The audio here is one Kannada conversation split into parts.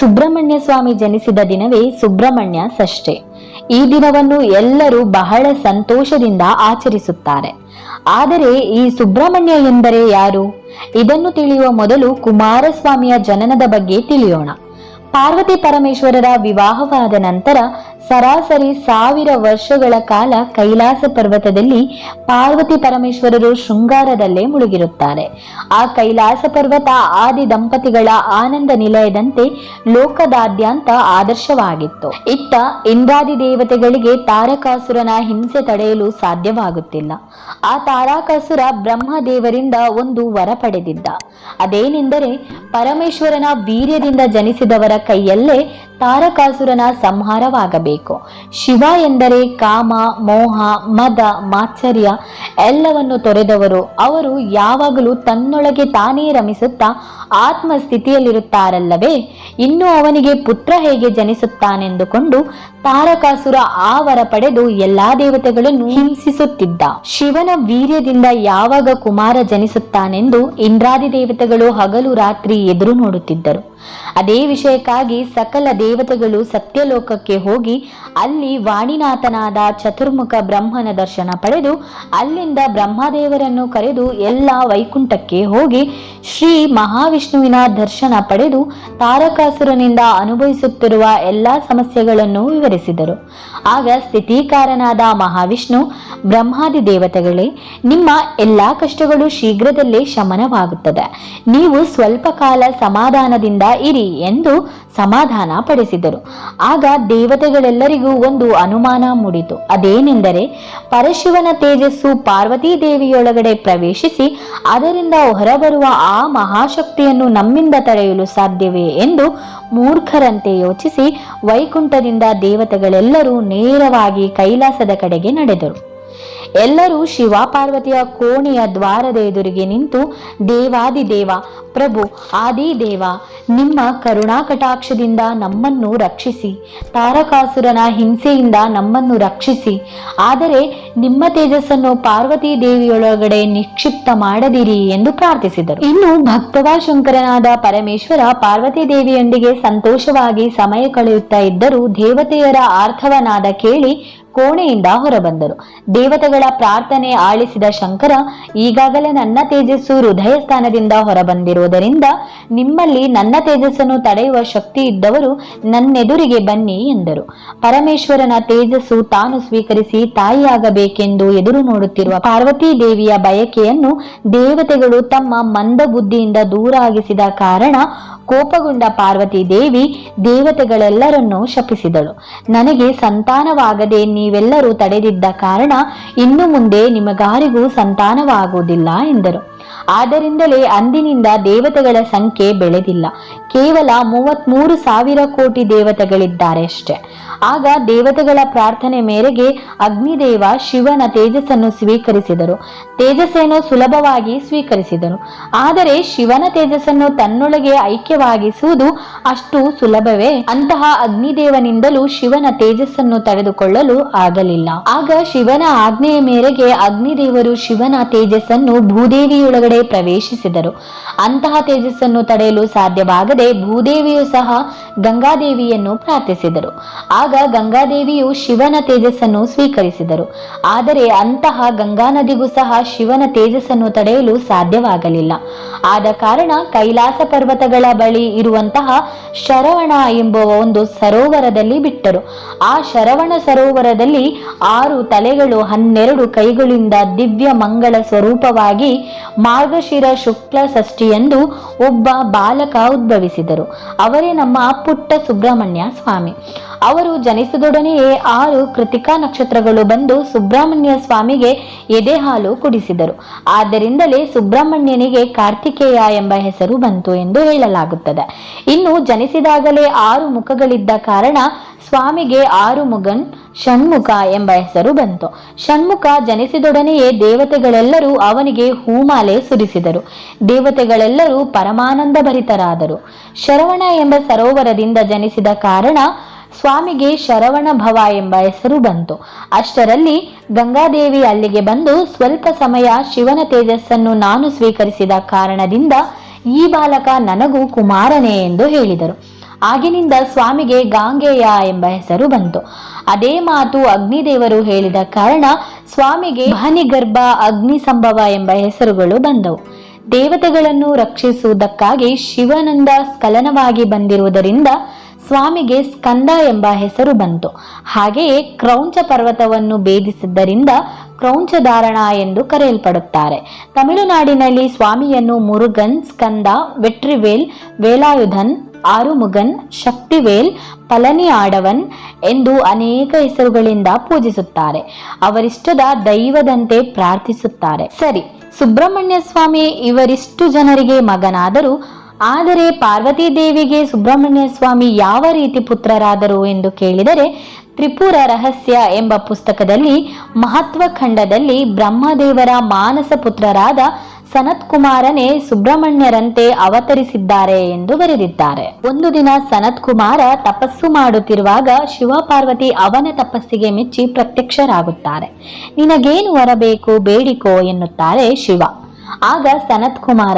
ಸುಬ್ರಹ್ಮಣ್ಯ ಸ್ವಾಮಿ ಜನಿಸಿದ ದಿನವೇ ಸುಬ್ರಹ್ಮಣ್ಯ ಷಷ್ಠಿ ಈ ದಿನವನ್ನು ಎಲ್ಲರೂ ಬಹಳ ಸಂತೋಷದಿಂದ ಆಚರಿಸುತ್ತಾರೆ. ಆದರೆ ಈ ಸುಬ್ರಹ್ಮಣ್ಯ ಎಂದರೆ ಯಾರು? ಇದನ್ನು ತಿಳಿಯುವ ಮೊದಲು ಕುಮಾರಸ್ವಾಮಿಯ ಜನನದ ಬಗ್ಗೆ ತಿಳಿಯೋಣ. ಪಾರ್ವತಿ ಪರಮೇಶ್ವರರ ವಿವಾಹವಾದ ನಂತರ ಸರಾಸರಿ ಸಾವಿರ ವರ್ಷಗಳ ಕಾಲ ಕೈಲಾಸ ಪರ್ವತದಲ್ಲಿ ಪಾರ್ವತಿ ಪರಮೇಶ್ವರರು ಶೃಂಗಾರದಲ್ಲೇ ಮುಳುಗಿರುತ್ತಾರೆ. ಆ ಕೈಲಾಸ ಪರ್ವತ ಆದಿ ದಂಪತಿಗಳ ಆನಂದ ನಿಲಯದಂತೆ ಲೋಕದಾದ್ಯಂತ ಆದರ್ಶವಾಗಿತ್ತು. ಇತ್ತ ಇಂದ್ರಾದಿ ದೇವತೆಗಳಿಗೆ ತಾರಕಾಸುರನ ಹಿಂಸೆ ತಡೆಯಲು ಸಾಧ್ಯವಾಗುತ್ತಿಲ್ಲ. ಆ ತಾರಕಾಸುರ ಬ್ರಹ್ಮದೇವರಿಂದ ಒಂದು ವರ ಪಡೆದಿದ್ದ. ಅದೇನೆಂದರೆ ಪರಮೇಶ್ವರನ ವೀರ್ಯದಿಂದ ಜನಿಸಿದವರ ಕೈಯಲ್ಲೇ ತಾರಕಾಸುರನ ಸಂಹಾರವಾಗಬೇಕು. ಶಿವ ಎಂದರೆ ಕಾಮ, ಮೋಹ, ಮದ, ಮಾತ್ಸರ್ಯ ಎಲ್ಲವನ್ನು ತೊರೆದವರು. ಅವರು ಯಾವಾಗಲೂ ತನ್ನೊಳಗೆ ತಾನೇ ರಮಿಸುತ್ತಾ ಆತ್ಮಸ್ಥಿತಿಯಲ್ಲಿರುತ್ತಾರಲ್ಲವೇ? ಇನ್ನು ಅವನಿಗೆ ಪುತ್ರ ಹೇಗೆ ಜನಿಸುತ್ತಾನೆಂದುಕೊಂಡು ತಾರಕಾಸುರ ಆವರ ವರ ಪಡೆದು ಎಲ್ಲಾ ದೇವತೆಗಳನ್ನು ಹಿಂಸಿಸುತ್ತಿದ್ದ. ಶಿವನ ವೀರ್ಯದಿಂದ ಯಾವಾಗ ಕುಮಾರ ಜನಿಸುತ್ತಾನೆಂದು ಇಂದ್ರಾದಿ ದೇವತೆಗಳು ಹಗಲು ರಾತ್ರಿ ಎದುರು ನೋಡುತ್ತಿದ್ದರು. ಅದೇ ವಿಷಯಕ್ಕಾಗಿ ಸಕಲ ದೇವತೆಗಳು ಸತ್ಯಲೋಕಕ್ಕೆ ಹೋಗಿ ಅಲ್ಲಿ ವಾಣಿನಾಥನಾದ ಚತುರ್ಮುಖ ಬ್ರಹ್ಮನ ದರ್ಶನ ಪಡೆದು ಅಲ್ಲಿಂದ ಬ್ರಹ್ಮದೇವರನ್ನು ಕರೆದು ಎಲ್ಲ ವೈಕುಂಠಕ್ಕೆ ಹೋಗಿ ಶ್ರೀ ಮಹಾವಿಷ್ಣುವಿನ ದರ್ಶನ ಪಡೆದು ತಾರಕಾಸುರನಿಂದ ಅನುಭವಿಸುತ್ತಿರುವ ಎಲ್ಲ ಸಮಸ್ಯೆಗಳನ್ನು ವಿವರಿಸಿದರು. ಆಗ ಸ್ಥಿತೀಕಾರನಾದ ಮಹಾವಿಷ್ಣು, ಬ್ರಹ್ಮಾದಿ ದೇವತೆಗಳೇ, ನಿಮ್ಮ ಎಲ್ಲಾ ಕಷ್ಟಗಳು ಶೀಘ್ರದಲ್ಲೇ ಶಮನವಾಗುತ್ತದೆ. ನೀವು ಸ್ವಲ್ಪ ಕಾಲ ಸಮಾಧಾನದಿಂದ ಇರಿ ಎಂದು ಸಮಾಧಾನ ಪಡಿಸಿದರು ಆಗ ದೇವತೆಗಳೆಲ್ಲರಿಗೂ ಒಂದು ಅನುಮಾನ ಮೂಡಿತು. ಅದೇನೆಂದರೆ ಪರಶಿವನ ತೇಜಸ್ಸು ಪಾರ್ವತೀ ದೇವಿಯೊಳಗಡೆ ಪ್ರವೇಶಿಸಿ ಅದರಿಂದ ಹೊರಬರುವ ಆ ಮಹಾಶಕ್ತಿಯನ್ನು ನಮ್ಮಿಂದ ತಡೆಯಲು ಸಾಧ್ಯವೇ ಎಂದು ಮೂರ್ಖರಂತೆ ಯೋಚಿಸಿ ವೈಕುಂಠದಿಂದ ದೇವತೆಗಳೆಲ್ಲರೂ ನೇರವಾಗಿ ಕೈಲಾಸದ ಕಡೆಗೆ ನಡೆದರು. ಎಲ್ಲರೂ ಶಿವ ಪಾರ್ವತಿಯ ಕೋಣೆಯ ದ್ವಾರದ ಎದುರಿಗೆ ನಿಂತು, ದೇವಾದಿ ದೇವ, ಪ್ರಭು ಆದಿದೇವ ನಿಮ್ಮ ಕರುಣಾ ಕಟಾಕ್ಷದಿಂದ ನಮ್ಮನ್ನು ರಕ್ಷಿಸಿ, ತಾರಕಾಸುರನ ಹಿಂಸೆಯಿಂದ ನಮ್ಮನ್ನು ರಕ್ಷಿಸಿ, ಆದರೆ ನಿಮ್ಮ ತೇಜಸ್ಸನ್ನು ಪಾರ್ವತಿ ದೇವಿಯೊಳಗಡೆ ನಿಕ್ಷಿಪ್ತ ಮಾಡದಿರಿ ಎಂದು ಪ್ರಾರ್ಥಿಸಿದರು. ಇನ್ನು ಭಕ್ತವ ಶಂಕರನಾದ ಪರಮೇಶ್ವರ ಪಾರ್ವತಿ ದೇವಿಯೊಂದಿಗೆ ಸಂತೋಷವಾಗಿ ಸಮಯ ಕಳೆಯುತ್ತಾ ಇದ್ದರೂ ದೇವತೆಯರ ಆರ್ಥವನಾದ ಕೇಳಿ ಕೋಣೆಯಿಂದ ಹೊರಬಂದರು. ದೇವತೆಗಳ ಪ್ರಾರ್ಥನೆ ಆಳಿಸಿದ ಶಂಕರ, ಈಗಾಗಲೇ ನನ್ನ ತೇಜಸ್ಸು ಹೃದಯ ಸ್ಥಾನದಿಂದ ಹೊರಬಂದಿರುವುದರಿಂದ ನಿಮ್ಮಲ್ಲಿ ನನ್ನ ತೇಜಸ್ಸನ್ನು ತಡೆಯುವ ಶಕ್ತಿ ಇದ್ದವರು ನನ್ನೆದುರಿಗೆ ಬನ್ನಿ ಎಂದರು. ಪರಮೇಶ್ವರನ ತೇಜಸ್ಸು ತಾನು ಸ್ವೀಕರಿಸಿ ತಾಯಿಯಾಗಬೇಕೆಂದು ಎದುರು ನೋಡುತ್ತಿರುವ ಪಾರ್ವತೀ ದೇವಿಯ ಬಯಕೆಯನ್ನು ದೇವತೆಗಳು ತಮ್ಮ ಮಂದ ಬುದ್ಧಿಯಿಂದ ದೂರಾಗಿಸಿದ ಕಾರಣ ಕೋಪಗೊಂಡ ಪಾರ್ವತಿ ದೇವಿ ದೇವತೆಗಳೆಲ್ಲರನ್ನೂ ಶಪಿಸಿದಳು. ನನಗೆ ಸಂತಾನವಾಗದೆ ನೀವೆಲ್ಲರೂ ತಡೆದಿದ್ದ ಕಾರಣ ಇನ್ನು ಮುಂದೆ ನಿಮಗಾರಿಗೂ ಸಂತಾನವಾಗುವುದಿಲ್ಲ ಎಂದರು. ಆದ್ದರಿಂದಲೇ ಅಂದಿನಿಂದ ದೇವತೆಗಳ ಸಂಖ್ಯೆ ಬೆಳೆದಿಲ್ಲ. ಕೇವಲ ಮೂವತ್ಮೂರು ಸಾವಿರ ಕೋಟಿ ದೇವತೆಗಳಿದ್ದಾರೆ ಅಷ್ಟೇ. ಆಗ ದೇವತೆಗಳ ಪ್ರಾರ್ಥನೆ ಮೇರೆಗೆ ಅಗ್ನಿದೇವ ಶಿವನ ತೇಜಸ್ಸನ್ನು ಸ್ವೀಕರಿಸಿದರು. ತೇಜಸ್ಸನ್ನು ಸುಲಭವಾಗಿ ಸ್ವೀಕರಿಸಿದರು. ಆದರೆ ಶಿವನ ತೇಜಸ್ಸನ್ನು ತನ್ನೊಳಗೆ ಐಕ್ಯವಾಗಿಸುವುದು ಅಷ್ಟು ಸುಲಭವೇ? ಅಂತಹ ಅಗ್ನಿದೇವನಿಂದಲೂ ಶಿವನ ತೇಜಸ್ಸನ್ನು ತಡೆದುಕೊಳ್ಳಲು ಆಗಲಿಲ್ಲ. ಆಗ ಶಿವನ ಆಜ್ಞೆಯ ಮೇರೆಗೆ ಅಗ್ನಿದೇವರು ಶಿವನ ತೇಜಸ್ಸನ್ನು ಭೂದೇವಿಯೊಳಗಡೆ ಪ್ರವೇಶಿಸಿದರು. ಅಂತಹ ತೇಜಸ್ಸನ್ನು ತಡೆಯಲು ಸಾಧ್ಯವಾಗದೆ ಭೂದೇವಿಯು ಸಹ ಗಂಗಾದೇವಿಯನ್ನು ಪ್ರಾರ್ಥಿಸಿದರು. ಆಗ ಗಂಗಾದೇವಿಯು ಶಿವನ ತೇಜಸ್ಸನ್ನು ಸ್ವೀಕರಿಸಿದರು. ಆದರೆ ಅಂತಹ ಗಂಗಾ ನದಿಗೂ ಸಹ ಶಿವನ ತೇಜಸ್ಸನ್ನು ತಡೆಯಲು ಸಾಧ್ಯವಾಗಲಿಲ್ಲ. ಆದ ಕಾರಣ ಕೈಲಾಸ ಪರ್ವತಗಳ ಬಳಿ ಇರುವಂತಹ ಶರವಣ ಎಂಬುವ ಒಂದು ಸರೋವರದಲ್ಲಿ ಬಿಟ್ಟರು. ಆ ಶರವಣ ಸರೋವರದಲ್ಲಿ ಆರು ತಲೆಗಳು ಹನ್ನೆರಡು ಕೈಗಳಿಂದ ದಿವ್ಯ ಮಂಗಳ ಸ್ವರೂಪವಾಗಿ ಮಾರ್ಗಶಿರ ಶುಕ್ಲ ಷಷ್ಠಿಯಂದು ಒಬ್ಬ ಬಾಲಕ ಉದ್ಭವಿಸಿದರು. ಅವರೇ ನಮ್ಮ ಪುಟ್ಟ ಸುಬ್ರಹ್ಮಣ್ಯ ಸ್ವಾಮಿ. ಅವರು ಜನಿಸಿದೊಡನೆಯೇ ಆರು ಕೃತಿಕಾ ನಕ್ಷತ್ರಗಳು ಬಂದು ಸುಬ್ರಹ್ಮಣ್ಯ ಸ್ವಾಮಿಗೆ ಎದೆ ಹಾಲು ಕುಡಿಸಿದರು. ಆದ್ದರಿಂದಲೇ ಸುಬ್ರಹ್ಮಣ್ಯನಿಗೆ ಕಾರ್ತಿಕೇಯ ಎಂಬ ಹೆಸರು ಬಂತು ಎಂದು ಹೇಳಲಾಗುತ್ತದೆ. ಇನ್ನು ಜನಿಸಿದಾಗಲೇ ಆರು ಮುಖಗಳಿದ್ದ ಕಾರಣ ಸ್ವಾಮಿಗೆ ಆರು ಮುಗನ್ ಷಣ್ಮುಖ ಎಂಬ ಹೆಸರು ಬಂತು. ಷಣ್ಮುಖ ಜನಿಸಿದೊಡನೆಯೇ ದೇವತೆಗಳೆಲ್ಲರೂ ಅವನಿಗೆ ಹೂಮಾಲೆ ಸುರಿಸಿದರು. ದೇವತೆಗಳೆಲ್ಲರೂ ಪರಮಾನಂದ ಭರಿತರಾದರು ಶರವಣ ಎಂಬ ಸರೋವರದಿಂದ ಜನಿಸಿದ ಕಾರಣ ಸ್ವಾಮಿಗೆ ಶರವಣ ಭವ ಎಂಬ ಹೆಸರು ಬಂತು. ಅಷ್ಟರಲ್ಲಿ ಗಂಗಾದೇವಿ ಅಲ್ಲಿಗೆ ಬಂದು ಸ್ವಲ್ಪ ಸಮಯ ಶಿವನ ತೇಜಸ್ಸನ್ನು ನಾನು ಸ್ವೀಕರಿಸಿದ ಕಾರಣದಿಂದ ಈ ಬಾಲಕ ನನಗೂ ಕುಮಾರನೇ ಎಂದು ಹೇಳಿದರು. ಆಗಿನಿಂದ ಸ್ವಾಮಿಗೆ ಗಾಂಗೆಯ ಎಂಬ ಹೆಸರು ಬಂತು. ಅದೇ ಮಾತು ಅಗ್ನಿದೇವರು ಹೇಳಿದ ಕಾರಣ ಸ್ವಾಮಿಗೆ ಗರ್ಭ ಅಗ್ನಿ ಸಂಭವ ಎಂಬ ಹೆಸರುಗಳು ಬಂದವು. ದೇವತೆಗಳನ್ನು ರಕ್ಷಿಸುವುದಕ್ಕಾಗಿ ಶಿವನಿಂದ ಸ್ಖಲನವಾಗಿ ಬಂದಿರುವುದರಿಂದ ಸ್ವಾಮಿಗೆ ಸ್ಕಂದ ಎಂಬ ಹೆಸರು ಬಂತು. ಹಾಗೆಯೇ ಕ್ರೌಂಚ ಪರ್ವತವನ್ನು ಭೇದಿಸಿದ್ದರಿಂದ ಕ್ರೌಂಚಧಾರಣ ಎಂದು ಕರೆಯಲ್ಪಡುತ್ತಾರೆ. ತಮಿಳುನಾಡಿನಲ್ಲಿ ಸ್ವಾಮಿಯನ್ನು ಮುರುಗನ್, ಸ್ಕಂದ, ವೆಟ್ರಿವೇಲ್, ವೇಲಾಯುಧನ್ ಆರುಮುಗನ್, ಶಕ್ತಿವೇಲ್ ಪಲನಿ ಆಡವನ್ ಎಂದು ಅನೇಕ ಹೆಸರುಗಳಿಂದ ಪೂಜಿಸುತ್ತಾರೆ. ಅವರಿಷ್ಟದ ದೈವದಂತೆ ಪ್ರಾರ್ಥಿಸುತ್ತಾರೆ. ಸರಿ, ಸುಬ್ರಹ್ಮಣ್ಯ ಸ್ವಾಮಿ ಇವರಿಷ್ಟು ಜನರಿಗೆ ಮಗನಾದರೂ. ಆದರೆ ಪಾರ್ವತಿ ದೇವಿಗೆ ಸುಬ್ರಹ್ಮಣ್ಯ ಸ್ವಾಮಿ ಯಾವ ರೀತಿ ಪುತ್ರರಾದರು ಎಂದು ಕೇಳಿದರೆ, ತ್ರಿಪುರ ರಹಸ್ಯ ಎಂಬ ಪುಸ್ತಕದಲ್ಲಿ ಮಹತ್ವ ಖಂಡದಲ್ಲಿ ಬ್ರಹ್ಮದೇವರ ಮಾನಸ ಪುತ್ರರಾದ ಸನತ್ ಕುಮಾರನೇ ಸುಬ್ರಹ್ಮಣ್ಯರಂತೆ ಅವತರಿಸಿದ್ದಾರೆ ಎಂದು ಬರೆದಿದ್ದಾರೆ. ಒಂದು ದಿನ ಸನತ್ ಕುಮಾರ ತಪಸ್ಸು ಮಾಡುತ್ತಿರುವಾಗ ಶಿವಪಾರ್ವತಿ ಅವನ ತಪಸ್ಸಿಗೆ ಮೆಚ್ಚಿ ಪ್ರತ್ಯಕ್ಷರಾಗುತ್ತಾರೆ. ನಿನಗೇನು ವರಬೇಕು ಬೇಡಿಕೋ ಎನ್ನುತ್ತಾರೆ ಶಿವ. ಆಗ ಸನತ್ ಕುಮಾರ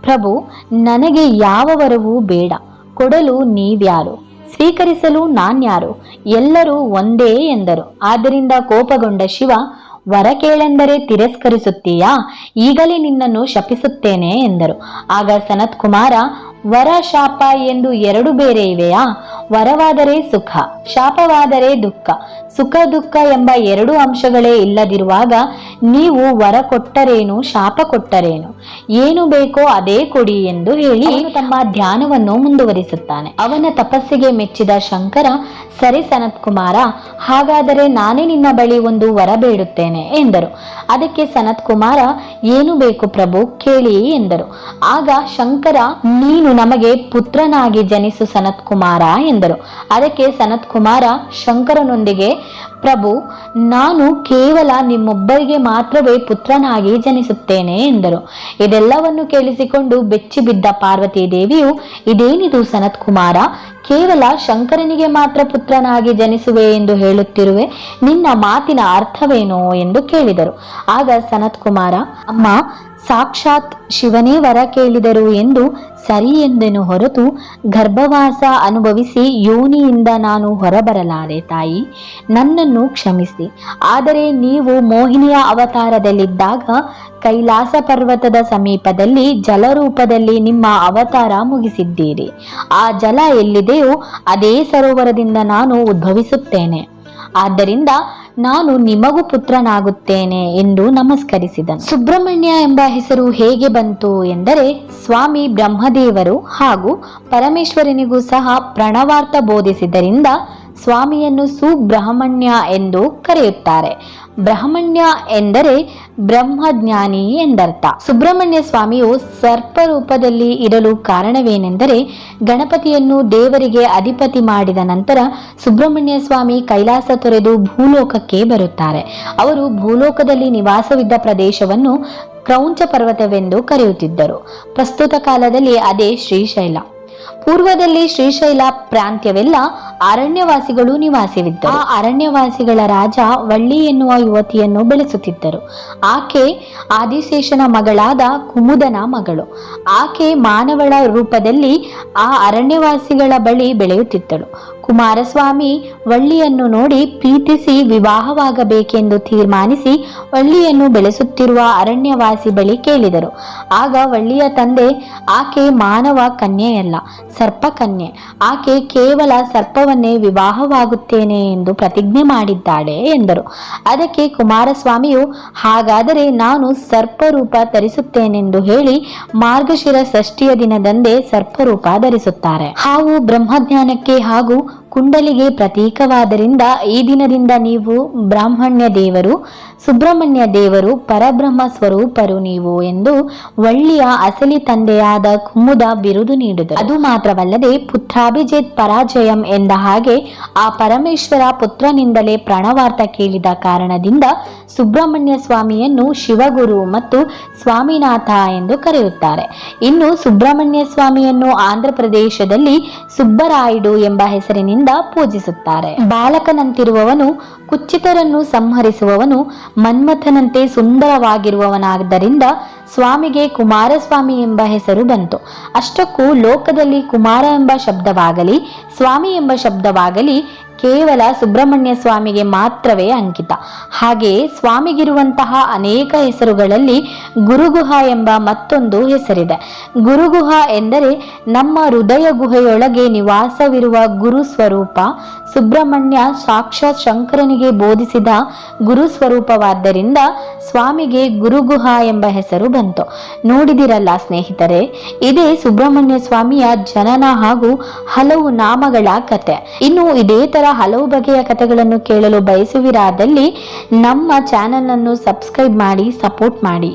ಪ್ರಭು, ನನಗೆ ಯಾವ ವರವೂ ಬೇಡ. ಕೊಡಲು ನೀವ್ಯಾರು? ಸ್ವೀಕರಿಸಲು ನಾನ್ಯಾರು? ಎಲ್ಲರೂ ಒಂದೇ ಎಂದರು. ಆದ್ದರಿಂದ ಕೋಪಗೊಂಡ ಶಿವ ವರ ಕೇಳೆಂದರೆ ತಿರಸ್ಕರಿಸುತ್ತೀಯಾ? ಈಗಲೇ ನಿನ್ನನ್ನು ಶಪಿಸುತ್ತೇನೆ ಎಂದರು. ಆಗ ಸನತ್ ಕುಮಾರ ವರ ಶಾಪ ಎಂದು ಎರಡು ಬೇರೆ ಇವೆಯಾ? ವರವಾದರೆ ಸುಖ, ಶಾಪವಾದರೆ ದುಃಖ. ಸುಖ, ದುಃಖ ಎಂಬ ಎರಡು ಅಂಶಗಳೇ ಇಲ್ಲದಿರುವಾಗ ನೀವು ವರ ಕೊಟ್ಟರೇನು, ಶಾಪ ಕೊಟ್ಟರೇನು? ಏನು ಬೇಕೋ ಅದೇ ಕೊಡಿ ಎಂದು ಹೇಳಿ ತಮ್ಮ ಧ್ಯಾನವನ್ನು ಮುಂದುವರಿಸುತ್ತಾನೆ. ಅವನ ತಪಸ್ಸಿಗೆ ಮೆಚ್ಚಿದ ಶಂಕರ, ಸರಿ ಸನತ್ ಕುಮಾರ, ಹಾಗಾದರೆ ನಾನೇ ನಿನ್ನ ಬಳಿ ಒಂದು ವರ ಬೇಡುತ್ತೇನೆ ಎಂದರು. ಅದಕ್ಕೆ ಸನತ್ ಕುಮಾರ, ಏನು ಬೇಕು ಪ್ರಭು, ಕೇಳಿ ಎಂದರು. ಆಗ ಶಂಕರ, ನೀನು ನಮಗೆ ಪುತ್ರನಾಗಿ ಜನಿಸು ಸನತ್ ಕುಮಾರ ಎಂದರು ಅದಕ್ಕೆ ಸನತ್ ಕುಮಾರ ಶಂಕರನೊಂದಿಗೆ, ಪ್ರಭು, ನಾನು ಕೇವಲ ನಿಮ್ಮೊಬ್ಬರಿಗೆ ಮಾತ್ರವೇ ಪುತ್ರನಾಗಿ ಜನಿಸುತ್ತೇನೆ ಎಂದರು. ಇದೆಲ್ಲವನ್ನು ಕೇಳಿಸಿಕೊಂಡು ಬೆಚ್ಚಿಬಿದ್ದ ಪಾರ್ವತಿ ದೇವಿಯು ಇದೇನಿದು ಸನತ್ ಕುಮಾರ ಕೇವಲ ಶಂಕರನಿಗೆ ಮಾತ್ರ ಪುತ್ರನಾಗಿ ಜನಿಸುವೆ ಎಂದು ಹೇಳುತ್ತಿರುವೆ. ನಿನ್ನ ಮಾತಿನ ಅರ್ಥವೇನು ಎಂದು ಕೇಳಿದರು. ಆಗ ಸನತ್ ಕುಮಾರ ಅಮ್ಮ, ಸಾಕ್ಷಾತ್ ಶಿವನೇ ವರ ಕೇಳಿದರು ಎಂದು ಸರಿ ಎಂದೆನು ಹೊರತು ಗರ್ಭವಾಸ ಅನುಭವಿಸಿ ಯೋನಿಯಿಂದ ನಾನು ಹೊರಬರಲಾರೆ ತಾಯಿ, ನನ್ನನ್ನು ಕ್ಷಮಿಸಿ. ಆದರೆ ನೀವು ಮೋಹಿನಿಯ ಅವತಾರದಲ್ಲಿದ್ದಾಗ ಕೈಲಾಸ ಪರ್ವತದ ಸಮೀಪದಲ್ಲಿ ಜಲರೂಪದಲ್ಲಿ ನಿಮ್ಮ ಅವತಾರ ಮುಗಿಸಿದ್ದೀರಿ. ಆ ಜಲ ಎಲ್ಲಿದೆಯೋ ಅದೇ ಸರೋವರದಿಂದ ನಾನು ಉದ್ಭವಿಸುತ್ತೇನೆ. ಆದ್ದರಿಂದ ನಾನು ನಿಮಗೂ ಪುತ್ರನಾಗುತ್ತೇನೆ ಎಂದು ನಮಸ್ಕರಿಸಿದನು. ಸುಬ್ರಹ್ಮಣ್ಯ ಎಂಬ ಹೆಸರು ಹೇಗೆ ಬಂತು ಎಂದರೆ ಸ್ವಾಮಿ ಬ್ರಹ್ಮದೇವರು ಹಾಗೂ ಪರಮೇಶ್ವರನಿಗೂ ಸಹ ಪ್ರಣವಾರ್ಥ ಬೋಧಿಸಿದ್ದರಿಂದ ಸ್ವಾಮಿಯನ್ನು ಸುಬ್ರಹ್ಮಣ್ಯ ಎಂದು ಕರೆಯುತ್ತಾರೆ. ಬ್ರಹ್ಮಣ್ಯ ಎಂದರೆ ಬ್ರಹ್ಮಜ್ಞಾನಿ ಎಂದರ್ಥ. ಸುಬ್ರಹ್ಮಣ್ಯ ಸ್ವಾಮಿಯು ಸರ್ಪರೂಪದಲ್ಲಿ ಇರಲು ಕಾರಣವೇನೆಂದರೆ ಗಣಪತಿಯನ್ನು ದೇವರಿಗೆ ಅಧಿಪತಿ ಮಾಡಿದ ನಂತರ ಸುಬ್ರಹ್ಮಣ್ಯ ಸ್ವಾಮಿ ಕೈಲಾಸ ತೊರೆದು ಭೂಲೋಕಕ್ಕೆ ಬರುತ್ತಾರೆ. ಅವರು ಭೂಲೋಕದಲ್ಲಿ ನಿವಾಸವಿದ್ದ ಪ್ರದೇಶವನ್ನು ಕ್ರೌಂಚ ಪರ್ವತವೆಂದು ಕರೆಯುತ್ತಿದ್ದರು. ಪ್ರಸ್ತುತ ಕಾಲದಲ್ಲಿ ಅದೇ ಶ್ರೀಶೈಲ. ಪೂರ್ವದಲ್ಲಿ ಶ್ರೀಶೈಲ ಪ್ರಾಂತ್ಯವೆಲ್ಲ ಅರಣ್ಯವಾಸಿಗಳು ನಿವಾಸವಿದ್ದರು. ಆ ಅರಣ್ಯವಾಸಿಗಳ ರಾಜ ವಳ್ಳಿ ಎನ್ನುವ ಯುವತಿಯನ್ನು ಬೆಳೆಸುತ್ತಿದ್ದರು. ಆಕೆ ಆದಿಶೇಷನ ಮಗಳಾದ ಕುಮುದನ ಮಗಳು. ಆಕೆ ಮಾನವಳ ರೂಪದಲ್ಲಿ ಆ ಅರಣ್ಯವಾಸಿಗಳ ಬಳಿ ಬೆಳೆಯುತ್ತಿದ್ದಳು. ಕುಮಾರಸ್ವಾಮಿ ವಳ್ಳಿಯನ್ನು ನೋಡಿ ಪ್ರೀತಿಸಿ ವಿವಾಹವಾಗಬೇಕೆಂದು ತೀರ್ಮಾನಿಸಿ ವಳ್ಳಿಯನ್ನು ಬೆಳೆಸುತ್ತಿರುವ ಅರಣ್ಯವಾಸಿ ಬಳಿ ಕೇಳಿದರು. ಆಗ ವಳ್ಳಿಯ ತಂದೆ ಆಕೆ ಮಾನವ ಕನ್ಯೆಯಲ್ಲ. ಸರ್ಪ ಕನ್ಯೆ ಆಕೆ ಕೇವಲ ಸರ್ಪವನ್ನೇ ವಿವಾಹವಾಗುತ್ತೇನೆ ಎಂದು ಪ್ರತಿಜ್ಞೆ ಮಾಡಿದ್ದಾಳೆ ಎಂದರು. ಅದಕ್ಕೆ ಕುಮಾರಸ್ವಾಮಿಯು, ಹಾಗಾದರೆ ನಾನು ಸರ್ಪರೂಪ ಧರಿಸುತ್ತೇನೆಂದು ಹೇಳಿ ಮಾರ್ಗಶಿರ ಷಷ್ಠಿಯ ದಿನದಂದೇ ಸರ್ಪರೂಪ ಧರಿಸುತ್ತಾರೆ. ಹಾವು ಬ್ರಹ್ಮಜ್ಞಾನಕ್ಕೆ ಹಾಗೂ ಕುಂಡಲಿಗೆ ಪ್ರತೀಕವಾದರಿಂದ ಈ ದಿನದಿಂದ ನೀವು ಬ್ರಾಹ್ಮಣ್ಯ ದೇವರು, ಸುಬ್ರಹ್ಮಣ್ಯ ದೇವರು, ಪರಬ್ರಹ್ಮ ಸ್ವರೂಪರು ನೀವು ಎಂದು ವಳ್ಳಿಯ ಅಸಲಿ ತಂದೆಯಾದ ಕುಮುದ ಬಿರುದು ನೀಡಿದರು. ಅದು ಮಾತ್ರವಲ್ಲದೆ ಪುತ್ರಾಭಿಜಿತ್ ಪರಾಜಯಂ ಎಂದ ಹಾಗೆ ಆ ಪರಮೇಶ್ವರ ಪುತ್ರನಿಂದಲೇ ಪ್ರಣವಾರ್ಥ ಕೇಳಿದ ಕಾರಣದಿಂದ ಸುಬ್ರಹ್ಮಣ್ಯ ಸ್ವಾಮಿಯನ್ನು ಶಿವಗುರು ಮತ್ತು ಸ್ವಾಮಿನಾಥ ಎಂದು ಕರೆಯುತ್ತಾರೆ. ಇನ್ನು ಸುಬ್ರಹ್ಮಣ್ಯ ಸ್ವಾಮಿಯನ್ನು ಆಂಧ್ರ ಪ್ರದೇಶದಲ್ಲಿ ಸುಬ್ಬರಾಯುಡು ಎಂಬ ಹೆಸರಿನಿಂದ ಪೂಜಿಸುತ್ತಾರೆ. ಬಾಲಕನಂತಿರುವವನು ಕುಚ್ಚಿತರನ್ನು ಸಂಹರಿಸುವವನು, ಮನ್ಮಥನಂತೆ ಸುಂದರವಾಗಿರುವವನಾದ್ದರಿಂದ ಸ್ವಾಮಿಗೆ ಕುಮಾರಸ್ವಾಮಿ ಎಂಬ ಹೆಸರು ಬಂತು. ಅಷ್ಟಕ್ಕೂ ಲೋಕದಲ್ಲಿ ಕುಮಾರ ಎಂಬ ಶಬ್ದವಾಗಲಿ, ಸ್ವಾಮಿ ಎಂಬ ಶಬ್ದವಾಗಲಿ ಕೇವಲ ಸುಬ್ರಹ್ಮಣ್ಯ ಸ್ವಾಮಿಗೆ ಮಾತ್ರವೇ ಅಂಕಿತ. ಹಾಗೆಯೇ ಸ್ವಾಮಿಗಿರುವಂತಹ ಅನೇಕ ಹೆಸರುಗಳಲ್ಲಿ ಗುರುಗುಹ ಎಂಬ ಮತ್ತೊಂದು ಹೆಸರಿದೆ. ಗುರುಗುಹ ಎಂದರೆ ನಮ್ಮ ಹೃದಯ ಗುಹೆಯೊಳಗೆ ನಿವಾಸವಿರುವ ಗುರು ಸ್ವರೂಪ. ಸುಬ್ರಹ್ಮಣ್ಯ ಸಾಕ್ಷಾತ್ ಶಂಕರನಿಗೆ ಬೋಧಿಸಿದ ಗುರು ಸ್ವರೂಪವಾದ್ದರಿಂದ ಸ್ವಾಮಿಗೆ ಗುರುಗುಹ ಎಂಬ ಹೆಸರು ಬಂತು. ನೋಡಿದಿರಲ್ಲ ಸ್ನೇಹಿತರೆ, ಇದೇ ಸುಬ್ರಹ್ಮಣ್ಯ ಸ್ವಾಮಿಯ ಜನನ ಹಾಗೂ ಹಲವು ನಾಮಗಳ ಕತೆ. ಇನ್ನು ಇದೇ ತರ ಹಲವು ಬಗೆಯ ಕಥೆಗಳನ್ನು ಕೇಳಲು ಬಯಸುವಿರಾದಲ್ಲಿ ನಮ್ಮ ಚಾನೆಲ್ ಅನ್ನು ಸಬ್ಸ್ಕ್ರೈಬ್ ಮಾಡಿ, ಸಪೋರ್ಟ್ ಮಾಡಿ.